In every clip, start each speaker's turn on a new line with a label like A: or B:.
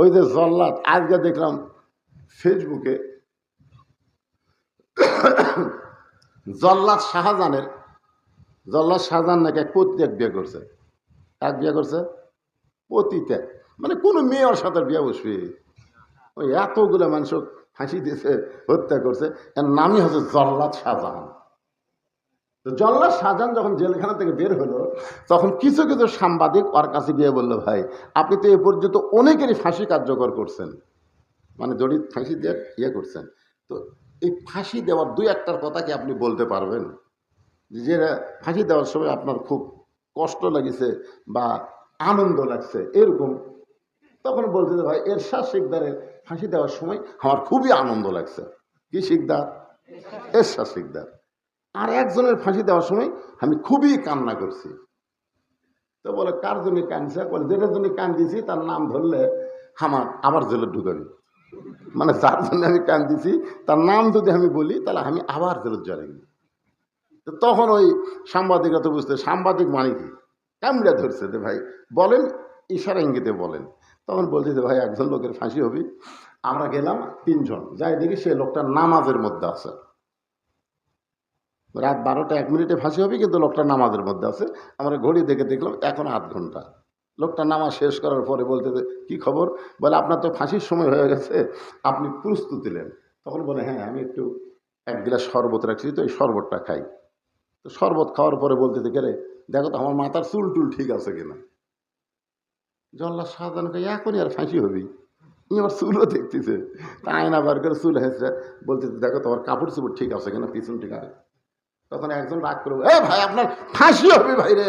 A: ওই যে জল্লাদ, আজকে দেখলাম ফেসবুকে জল্লাদ শাহজাহানের জল্লাদ শাহজাহান নাকি এক পতিত্যাগ বিয়ে করছে। এক বিয়ে করছে? পতিত্যাগ মানে কোনো মেয়ে ওর সাথে বিয়ে বসবে। ওই এতগুলো মানুষ ফাঁসি দিয়েছে, হত্যা করছে। এর নামই হচ্ছে জল্লাদ শাহজাহান। তো জল্লাদ শাহজাহান যখন জেলখানা থেকে বের হলো, তখন কিছু কিছু সাংবাদিক ওর কাছে গিয়ে বলল, ভাই, আপনি তো এ পর্যন্ত অনেকেরই ফাঁসি কার্যকর করছেন। মানে জড়িত ফাঁসি দিয়ে ইয়ে করছেন। তো এই ফাঁসি দেওয়ার দুই একটার কথা কি আপনি বলতে পারবেন? যে ফাঁসি দেওয়ার সময় আপনার খুব কষ্ট লাগিছে বা আনন্দ লাগছে, এরকম? তখন বলতে ভাই, এরশাদ শিকদারের ফাঁসি দেওয়ার সময় আমার খুবই আনন্দ লাগছে। কি শিকদার? এরশাদ শিকদার। আর একজনের ফাঁসি দেওয়ার সময় আমি খুবই কান্না করছি। তো বলে, কার জন্য কানছে বলে, যেটার জন্য কান দিছি তার নাম ধরলে আমার আবার জেলে ঢুকাবি মানে যার জন্য আমি কান দিছি তার নাম যদি আমি বলি, তাহলে আমি আবার জেলে জলে তো তখন ওই সাংবাদিকরা তো বুঝতে, সাংবাদিক মানে কি? কামড়া ধরছে যে, ভাই, বলেন, ইশারা ইঙ্গিতে বলেন। তখন বলছে যে, ভাই, একজন লোকের ফাঁসি হবি, আমরা গেলাম তিনজন, যাই দেখি সে লোকটা নামাজের মধ্যে আছে। রাত বারোটা, এক মিনিটে ফাঁসি হবে, কিন্তু লোকটা নামাজের মধ্যে আছে। আমরা ঘড়ি দেখে দেখলাম, এখন আধ ঘণ্টা। লোকটা নামাজ শেষ করার পরে বলতে কি খবর? বলে, আপনার তো ফাঁসির সময় হয়ে গেছে, আপনি প্রস্তুতি নেন। তখন বলে হ্যাঁ আমি একটু এক গ্লাস শরবত রাখছি, তো এই শরবতটা খাই। তো শরবত খাওয়ার পরে বলতে গেলে দেখো তো, আমার মাথার চুল টুল ঠিক আছে কিনা? জল্লা সাধারণকে এখনই আর ফাঁসি হবি আমার চুলও দেখতেছে। তা আয়না বার করে চুল হেসে বলতেছে, দেখো, তোমার কাপড় চুপড় ঠিক আছে কিনা, পিছন ঠিক আছে তখন একজন রাগ করব এ ভাই, আপনার ফাঁসি হবে ভাইরে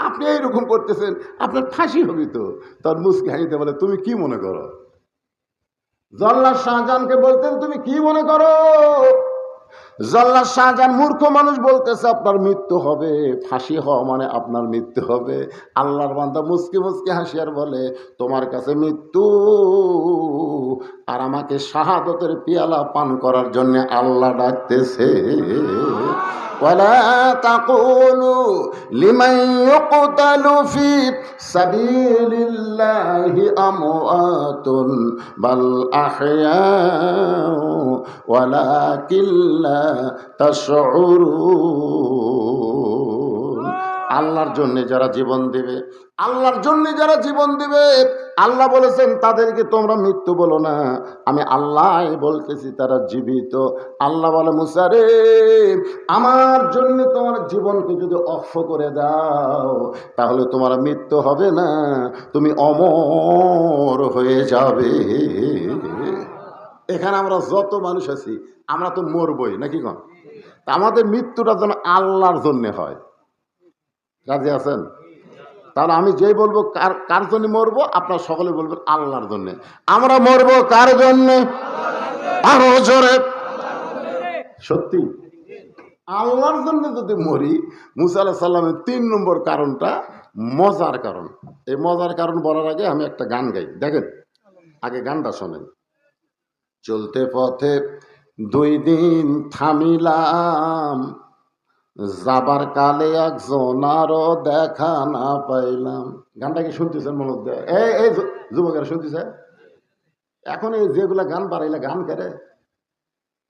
A: আপনি এইরকম করতেছেন, আপনার ফাঁসি হবে তো। তার মুসকে হাসিতে বলে, তুমি কি মনে করো? জল্লাদ শাহজাহানকে বলতেন, তুমি কি মনে করো? জল্লাদ শাহজাহান মূর্খ মানুষ বলতেছে আপনার মৃত্যু হবে ফাঁসি হওয়া মানে আপনার মৃত্যু হবে আল্লাহর বান্দা মুসকে মুসকে হাসিয়ার বলে তোমার কাছে মৃত্যু আর আমাকে শাহাদতের পিয়ালা পান করার জন্য আল্লাহ ডাকতেছে ولا تقولوا لمن يقتل في سبيل الله أموات بل أحياء ولكن لا تشعرون আল্লাহর জন্য যারা জীবন দেবে, আল্লাহর জন্য যারা জীবন দেবে, আল্লাহ বলেছেন, তাদেরকে তোমরা মৃত্যু বলো না। আমি আল্লাহ বলতেছি, তারা জীবিত। আল্লাহ বলে মুসারে আমার জন্য তোমার জীবনকে যদি অক্ষ করে দাও, তাহলে তোমার মৃত্যু হবে না। তুমি অমর হয়ে যাবে। এখানে আমরা যত মানুষ আছি, আমরা তো মরবই, নাকি কন? আমাদের মৃত্যুটা যেন আল্লাহর জন্যে হয়। রাজি আছেন? তাহলে আমি যেই বলব, কার কার জন্য মরবো? আপনার সকলে বলবেন আল্লাহর জন্যে। আমরা মরবো কার জন্যে? সত্যি? আল্লাহর জন্য যদি মরি, মুসা সাল্লামের তিন নম্বর কারণটা মজার কারণ। এই মজার কারণ বলার আগে আমি একটা গান গাই। দেখেন? আগে গানটা শোনেন। চলতে পথে দুই দিন থামিলাম। যাবার কালে একজন আরও দেখা না পাইলাম। গানটা কি শুনতেছেন মনে এই এই যুবকেরা শুনতেছে? এখন এই যেগুলা গান বাড়াইলে, গান করে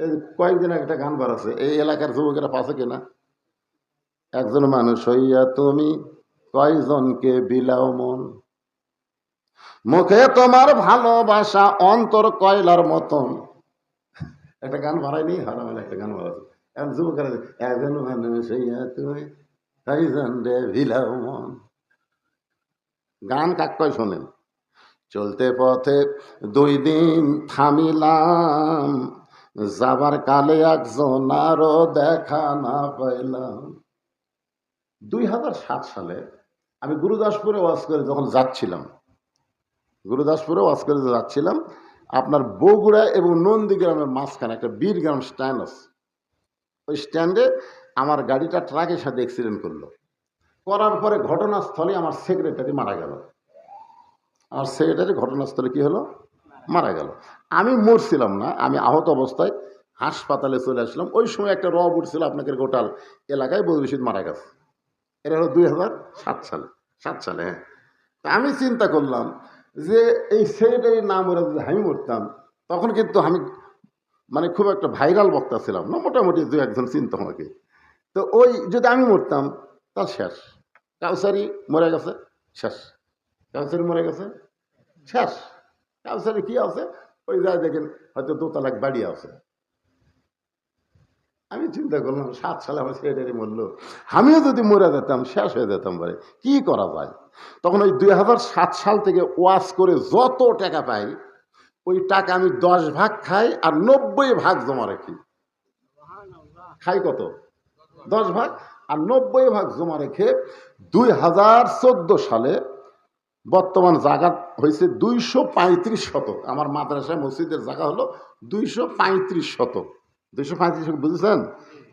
A: এই কয়েকদিন একটা গান বাড়াচ্ছে এই এলাকার যুবকেরা পাশে কিনা একজন মানুষ হইয়া তুমি কয়জনকে বিলাও মন? মুখে তোমার ভালোবাসা অন্তর কয়লার মতন। একটা গান বাড়াইনি হারামের একটা গান বাড়াচ্ছে। এখন যুবকেরা একজন তুমি মন। গান কাক কয় শোনেন? চলতে পথে দুই দিন থামিলাম, যাবার কালে একজন আরও দেখা না পাইলাম। দুই হাজার সাত সালে আমি গুরুদাসপুরে ওয়াজ করে যখন যাচ্ছিলাম গুরুদাসপুরে ওয়াজ করে যাচ্ছিলাম, আপনার বগুড়া এবং নন্দীগ্রামের মাঝখানে একটা বীরগ্রাম স্ট্যান্ড আছে। ওই স্ট্যান্ডে আমার গাড়িটা ট্রাকের সাথে অ্যাক্সিডেন্ট করল। করার পরে ঘটনাস্থলে আমার সেক্রেটারি মারা গেল। আমার সেক্রেটারি ঘটনাস্থলে কি হলো? মারা গেল। আমি মরছিলাম না, আমি আহত অবস্থায় হাসপাতালে চলে আসলাম। ওই সময় একটা রব উঠছিল আপনাকে গোটাল এলাকায় বদরশিদ মারা গেছে। এটা হলো দুই সাত সালে। সাত সালে হ্যাঁ। আমি চিন্তা করলাম যে এই সেক্রেটারি না মরে যদি আমি মরতাম, তখন কিন্তু আমি মানে খুব একটা ভাইরাল বক্তা ছিলাম না, মোটামুটি দু একজন চিনত আমাকে। তো ওই যদি আমি মরতাম, তার শেষ। কাউসারি মরে গেছে, শেষ। কাউসারি মরে গেছে, শেষ। কাউসারি কি আছে? ওই যায় দেখেন, হয়তো দোতলাক বাড়ি আছে। আমি চিন্তা করলাম, সাত সালে আমার ছেলেটারি মরলো। আমিও যদি মরে যেতাম, শেষ হয়ে যেতাম বলে কি করা যায়? তখন ওই দুই হাজার সাত সাল থেকে ওয়াশ করে যত টাকা পাই ওই টাকা আমি দশ ভাগ খাই আর নব্বই ভাগ জমা রাখি। খাই কত? দশ ভাগ। আর নব্বই ভাগ জমা রেখে দুই হাজার চোদ্দ সালে বর্তমান জায়গা হয়েছে দুইশো পঁয়ত্রিশ শতক। আমার মাদ্রাসা মসজিদের জায়গা হলো দুইশো পঁয়ত্রিশ শতক। দুইশো পঁয়ত্রিশ শতক বুঝেছেন?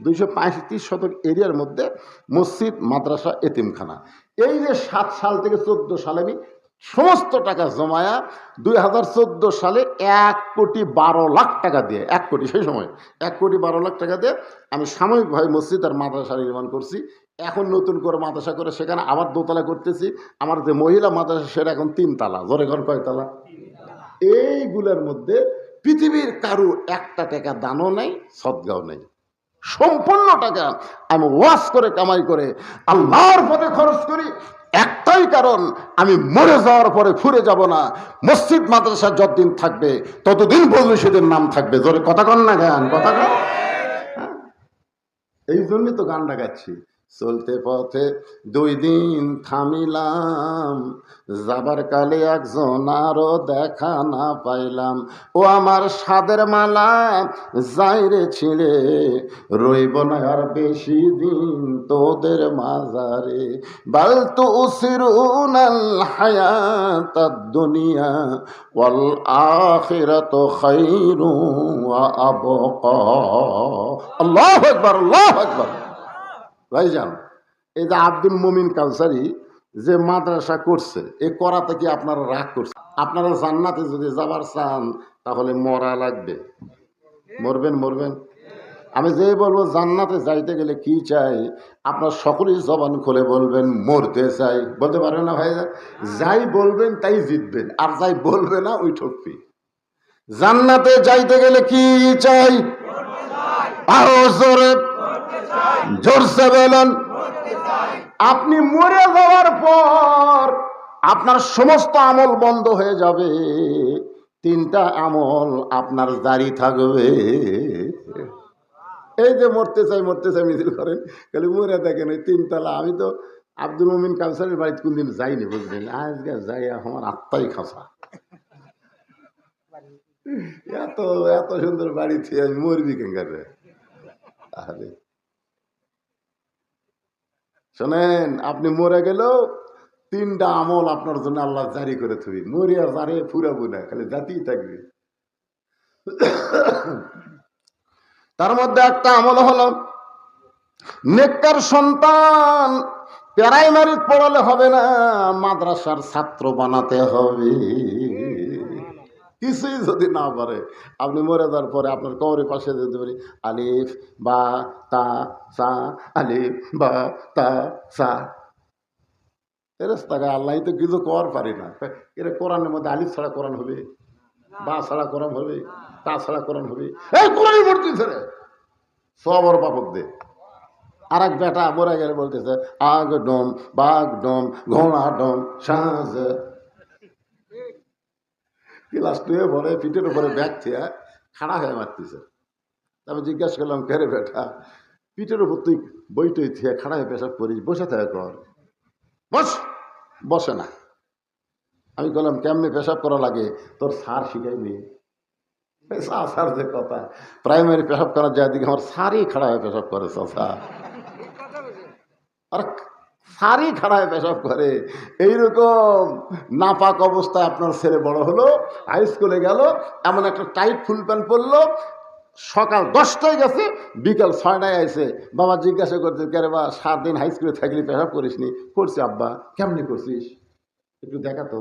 A: দুইশো পঁয়ত্রিশ শতক এরিয়ার মধ্যে মসজিদ মাদ্রাসা এতিমখানা। এই যে সাত সাল থেকে চোদ্দ সালে আমি সমস্ত টাকা জমায়া দুই হাজার চোদ্দ সালে এক কোটি বারো লাখ টাকা দিয়ে এক কোটি সেই সময় এক কোটি বারো লাখ টাকা দিয়ে আমি সাময়িকভাবে মসজিদ আর মাদ্রাসা নির্মাণ করছি। এখন নতুন করে মাদ্রাসা করে সেখানে আবার দোতলা করতেছি। আমার যে মহিলা মাদ্রাসা সেটা এখন তিনতলা জোরে ঘর কয়তলা? এইগুলোর মধ্যে পৃথিবীর কারু একটা টাকা দানও নেই, সদ্গাও নেই। সম্পূর্ণ টাকা আমি ওয়াশ করে, কামাই করে আল্লাহর পথে খরচ করি। একটাই কারণ, আমি মরে যাওয়ার পরে ফুরে যাব না। মসজিদ, মাদ্রাসা যতদিন থাকবে, ততদিন বলবে সেদিন নাম থাকবে। জোরে কথা কন না গান কথা কন। হ্যাঁ? এই জন্যই তো গানটা গাচ্ছি চলতে পথে দুই দিন থামিলাম, যাবার কালে একজন আরও দেখা না পাইলাম। ও আমার সাদের মালা যাইরে ছিঁড়ে রইব না আর বেশি দিন তোদের মাজারে। বাল তো উসিরুনাল হায়াত দুনিয়া, ওয়াল আখিরাত খাইরু আবকা। আল্লাহু আকবার আল্লাহু আকবার। ভাইজান, এই যে আব্দুল মমিন কালসারি যে মাদ্রাসা করছে, এ করাতে কি আপনারা রাগ করছে আপনারা জান্নাতে যদি যাবার চান, তাহলে মরা লাগবে। মরবেন মরবেন। আমি যে বলব, জান্নাতে যাইতে গেলে কি চাই? আপনার সকলেই জবান খুলে বলবেন, মরতে চাই। বলতে পারবেন না ভাই যাই বলবেন, তাই জিতবেন। আর যাই বলবে না, ওই ঠকবি। জান্নাতে যাইতে গেলে কি চাই? আরও জোরে জোরসে বলেন, আপনি মরে যাওয়ার পর আপনার সমস্ত আমল বন্ধ হয়ে যাবে, তিনটা আমল আপনার জারি থাকবে। এই যে মরতে চাই মরতে চাই, মিছিল করেন, খালি মরে দেখেন এই তিনতলা। আমি তো আব্দুল মমিন কাউসারের বাড়িতে কোনদিন যাইনি, বুঝলেন? আজকে যাই, আমার আত্মাই খাসা। এত এত সুন্দর বাড়ি থেকে আমি মরবি কেঙ্গারে আরে। শোনেন, আপনি মরে গেলেও তিনটা আমল আপনার জন্য আল্লাহ জারি করে থুই মরিয়া জারে ফুরাবো না, খালি জাতিই থাকবে। তার মধ্যে একটা আমল হলো, নেককার সন্তান প্রাইমারি পড়ালে হবে না, মাদ্রাসার ছাত্র বানাতে হবে। কিছুই যদি না পারে, আপনি মরে যাওয়ার পরে আপনার কবরের পাশে যেতে পারি, আলিফ, বা, তা, সা, আলিফ, বা, তা, সা। এরেস্তাকে আল্লাহ তো কিছু কর পারি না। এরা কোরআনের মধ্যে আলিফ ছাড়া কোরআন হবে, বা ছাড়া কোরআন হবে, তা ছাড়া কোরআন হবে। এই কোরআনই পড়তেছে রে সবর পাপক দে। আর এক বেটা মরে গেলে বলতেছে, আগ ডোম বাঘ ডোম ঘোড়া ডোম সাঁঝ ক্লাস টুয়ে পরে পিঠের উপরে ব্যাগ থিয়া খাড়া হয়ে মারতেছে। তারপর জিজ্ঞাসা করলাম কে রে বেটা? পিঠের উপর তুই বই টই থিয়া খাড়া হয়ে পেশাব করিস বসে থাকে কর। বস বসে না। আমি বললাম কেমনি পেশাব করা লাগে? তোর সার শিখাইনি সার সার যে কথা। প্রাইমারি পেশাব করার যায় দিকে আমার সারই খাড়া হয়ে পেশাব করে চাষা আর সারি খাড়ায় পেশাব করে। এইরকম নাপাক অবস্থায় আপনার ছেলে বড় হলো হাই স্কুলে গেল, এমন একটা টাইট ফুল প্যান্ট পরলো, সকাল দশটায় গেছে, বিকাল ছয়টায় আইসে বাবা জিজ্ঞাসা করছে, কে বা সাত দিন হাই স্কুলে থাকলে, পেশাব করিসনি? করছি আব্বা, কেমনি করছিস? একটু দেখা তো।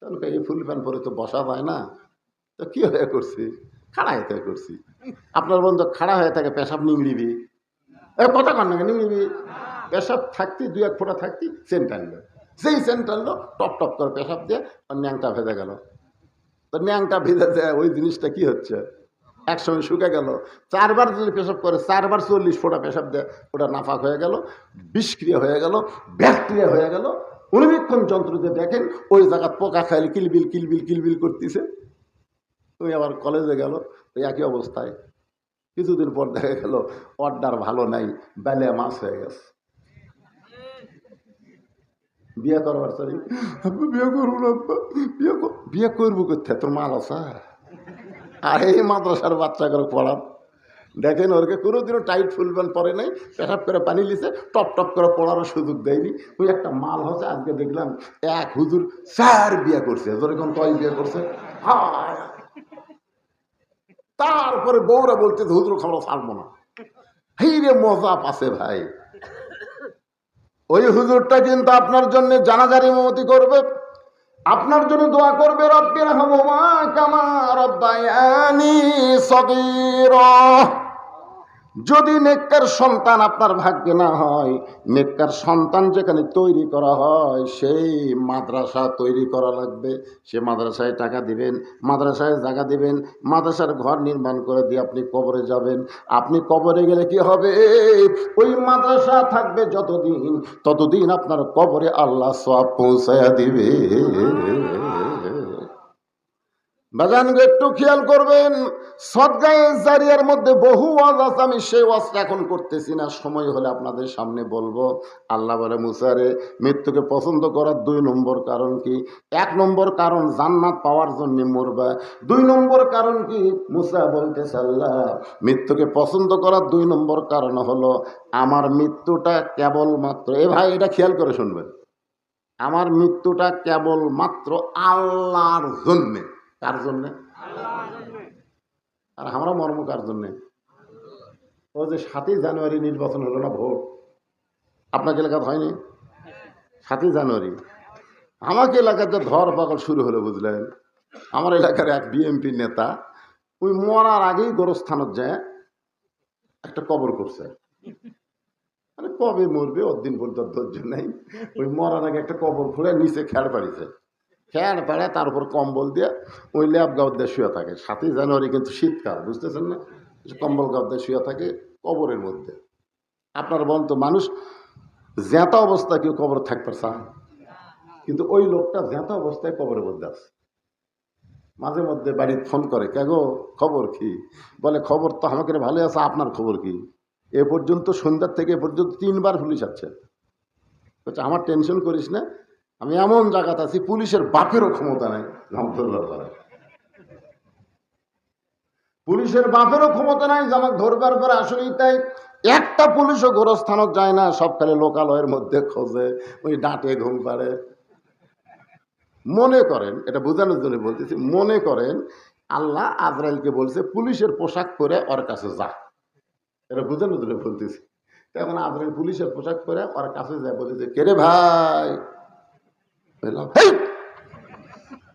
A: তাহলে এই ফুল প্যান্ট পরে তো বসা যায় না। তো কী হয়ে করছি? খাড়া হয়ে করছি। আপনার বন্ধু খাড়া হয়ে থাকে, পেশাব নিংড়িবি। এ, কথা কর না নিংড়িবি? পেশাব থাকতি, দুই এক ফোঁটা থাকতি সেন্ট আনবে সেই সেন্টারলো টপ টপ করে পেশাব দিয়ে ওর ন্যাংটা ভেজে গেল। তো ন্যাংটা ভেজে দেয়, ওই জিনিসটা কি হচ্ছে? একসঙ্গে শুকে গেল। চারবার যদি পেশাব করে, চারবার চল্লিশ ফোঁটা পেশাব দেয়, ওটা নাফাক হয়ে গেল, বিষক্রিয়া হয়ে গেল, ব্যাকটেরিয়া হয়ে গেল। অনুবীক্ষণ যন্ত্র দিয়ে দেখেন, ওই জায়গা পোকা খাইলে, কিলবিল কিলবিল কিলবিল করতেছে। তুমি আবার কলেজে গেল, ওই একই অবস্থায়। কিছুদিন পর দেখা গেল অর্ডার ভালো নাই, বেলে মাছ হয়ে গেছে। বিয়ে করবার চাই। বিয়ে করব না বিয়ে বিয়ে করব কোথায় তোর মাল আছে আর এই মাদ্রাসার বাচ্চা করে পড়ান। দেখেন ওরকে কোনোদিনও টাইট ফুল প্যান্ট পরে নাই। পেশাব করে পানি লিছে, টপ টপ করে পড়ারও সুযোগ দেয়নি। ওই একটা মাল হচ্ছে, আজকে দেখলাম এক হুজুর চার বিয়ে করছে। যেরকম তয় বিয়ে করছে। তারপরে বউরা বলছে হুজুর খাবার ছাড়বো না। হেই রে মজা পাশে ভাই। ওই হুজুরটা কিন্তু আপনার জন্য জানাজার ইমামতি করবে। আপনার জন্য দোয়া করবে রব্বির মা কামা রব্বায়ানি সগীরা। যদি নেককার সন্তান আপনার ভাগ্যে না হয়, নেককার সন্তান যেখানে তৈরি করা হয়, সেই মাদ্রাসা তৈরি করা লাগবে। সে মাদ্রাসায় টাকা দিবেন, মাদ্রাসায় জায়গা দিবেন, মাদ্রাসার ঘর নির্মাণ করে দিয়ে আপনি কবরে যাবেন। আপনি কবরে গেলে কি হবে? ওই মাদ্রাসা থাকবে যতদিন, ততদিন আপনার কবরে আল্লাহ সব পৌঁছায়া দিবে। বাজানকে একটু খেয়াল করবেন, সদগায়ে জারিয়ার মধ্যে বহু ওয়াজ আছে, আমি সেই ওয়াজটা এখন করতেছি না, সময় হলে আপনাদের সামনে বলব। আল্লাহ বলে মুসারে মৃত্যুকে পছন্দ করার দুই নম্বর কারণ কি? এক নম্বর কারণ, জান্নাত পাওয়ার জন্য মরবা। দুই নম্বর কারণ কি? মুসা বলতে আল্লাহ, মৃত্যুকে পছন্দ করার দুই নম্বর কারণ হলো, আমার মৃত্যুটা কেবলমাত্র এ ভাই, এটা খেয়াল করে শুনবেন। আমার মৃত্যুটা কেবলমাত্র আল্লাহর জন্যে। কার জন্যে? আর আমরা মর্ম কার জন্যে? ও যে সাতই জানুয়ারি নির্বাচন হলো না ভোট? আপনাকে এলাকাতে হয়নি? সাতই জানুয়ারি। আমাকে এলাকাতে ধর পাগল শুরু হলো, বুঝলেন? আমার এলাকার এক বিএমপি নেতা, ওই মরার আগেই গোরস্থানত যায়, একটা কবর করছে। মানে কবে মরবে? ওর দিন পর্যন্ত ধৈর্য নেই। ওই মরার আগে একটা কবর খুঁড়ে নিচে খেয়াল পাড়িছে খেয়াল পাড়ে তার উপর কম্বল দিয়ে ওই ল্যাব গাও দিয়ে শুয়ে থাকে। সাতই জানুয়ারি কিন্তু শীতকাল, বুঝতেছেন না? কম্বল গাও দিয়ে শুয়ে থাকে কবরের মধ্যে। আপনার বলুন তো মানুষ জ্যাঁতা অবস্থায় কেউ কবর থাকতে চায় কিন্তু ওই লোকটা জ্যাঁতা অবস্থায় কবরের মধ্যে আছে। মাঝে মধ্যে বাড়িতে ফোন করে, কে গো, খবর কি? বলে, খবর তো আমাকে ভালো আছে, আপনার খবর কি? এ পর্যন্ত সন্ধ্যার থেকে এ পর্যন্ত তিনবার পুলিশ আছে আমার টেনশন করিস না আমি এমন জায়গাতে আছি, পুলিশের বাপেরও ক্ষমতা নাই পরে পুলিশের বাপেরও ক্ষমতা নাই যে আমাকে ধরবার পরে আসলেই তাই একটা পুলিশও গোরস্থানত যায় না, সব খালি লোকালয়ের মধ্যে খোঁজে, ওই ডাঁটে ঘুম পাড়ে। মনে করেন, এটা বোঝানোর জন্য বলতেছি, মনে করেন আল্লাহ আজরাইলকে বলছে, পুলিশের পোশাক পরে ওর কাছে যা। এটা বোঝানোর জন্য বলতেছি। এখন আজরাইল পুলিশের পোশাক পরে ওর কাছে যায় বলতেছে কেরে ভাই? বললাম, "হেই,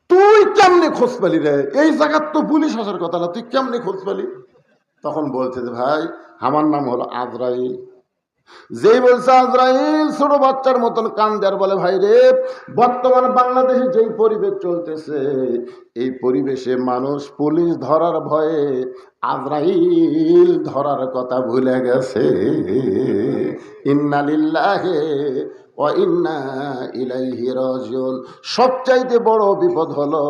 A: তুই কেমনে খোঁজ পেলি রে? এই জায়গার তো পুলিশ আসার কথা না তুই কেমনে খোঁজ পেলি? তখন বলছে যে ভাই আমার নাম হলো আজরাইল। যেই বলছে আজরাইল ছোট বাচ্চার মতন কান দেয়ার বলে ভাই রে বর্তমান বাংলাদেশে যেই পরিবেশ চলতেছে এই পরিবেশে মানুষ পুলিশ ধরার ভয়ে আজরাইল ধরার কথা ভুলে গেছে। ইন্নালিল্লাহে সবচাইতে বড় বিপদ হলো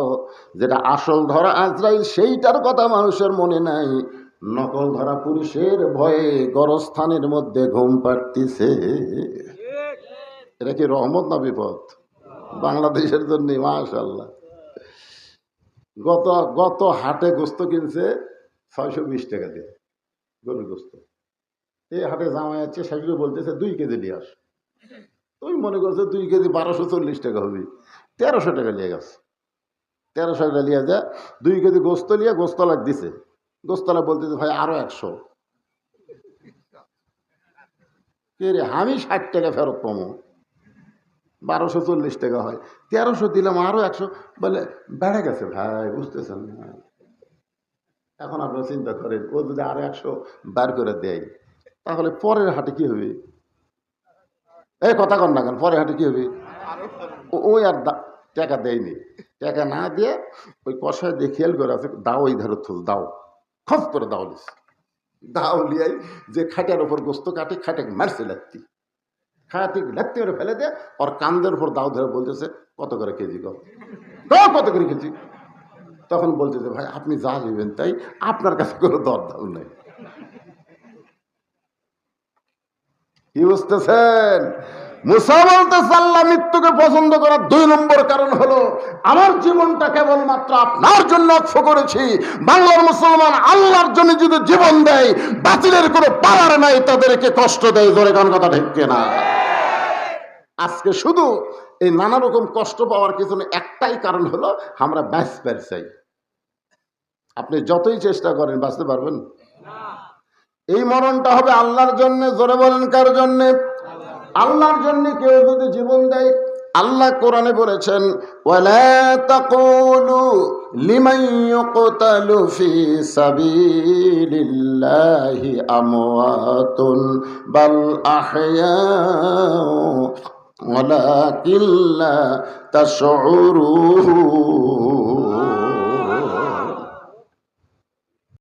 A: যেটা আসল ধরা আজরাইল, সেইটার কথা মানুষের মনে নাই। নকল ধরা পুরুষের ভয়ে গরস্থানের মধ্যে ঘুম পাড়তিছে। এটা কি রহমত না বিপদ? বাংলাদেশের জন্য মাশাল্লাহ গত গত হাটে গোস্ত কিনছে ছয়শো বিশ টাকা দিয়ে, গরুর গোস্ত। এই হাটে জামাই আছে, সেগুলো বলতেছে দুই কেজি নিয়ে আস। তুই মনে করছ দুই কেজি বারোশো চল্লিশ টাকা হবে। তেরোশো টাকা নিয়ে গেছে। তেরোশো টাকা নিয়ে যা দুই কেজি গোস্ত নিয়ে গোস্তলা দিছে। গোস্তলা বলতেছে ভাই, আরও একশো। রে, আমি ষাট টাকা ফেরত পাবো। বারোশো চল্লিশ টাকা হয়। তেরোশো দিলাম, আরও একশো। বলে, বেড়ে গেছে ভাই, বুঝতেছেন এখন আপনারা চিন্তা করেন, ও যদি আরও একশো বার করে দেয়, তাহলে পরের হাটে কি হবে? এই কথা কন না কেন পরের হাটে কি হবে? ওই আর টাকা দেয়নি। টাকা না দিয়ে ওই কষায় দিয়ে খেয়াল করে আছে, দাও ওই ধারে থুল, দাও। খপ করে দাও লিস। দাও লিয়াই, যে খাটের ওপর গোস্ত কাটে খাটে মারছে লাত্তি খাটি লাত্তি করে ফেলে দে, ওর কান্দের উপর দাও ধরে বলতেছে, কত করে কেজি দাও, কত করে কেজি? তখন বলতেছে, ভাই, আপনি যা নেবেন তাই, আপনার কাছে কোনো দর দাম নেই। কি বুঝতেছেন? মুসা বলতেছে আল্লাহ মৃত্যুকে পছন্দ করার দুই নম্বর কারণ হলো, আমার জীবনটা কেবলমাত্র আপনার জন্য অক্ষ করেছি। বাংলার মুসলমান আল্লাহর জন্য যদি জীবন দেয়, বাতিলের কোনো পাওয়ার নাই, তাদেরকে কষ্ট দেয়, জোরে কোন কথা ঠিক না আজকে শুধু এই নানা রকম কষ্ট পাওয়ার পিছনে একটাই কারণ হলো, আমরা বাঁচতে চাই আপনি যতই চেষ্টা করেন, বাঁচতে পারবেন। এই মরণটা হবে আল্লাহর জন্য, জোরে বলেন কার জন্যে? আল্লাহর জন্য কেউ যদি জীবন দেয়, আল্লাহ কোরআনে বলেছেন, ওয়ালা তাকুলু লিমান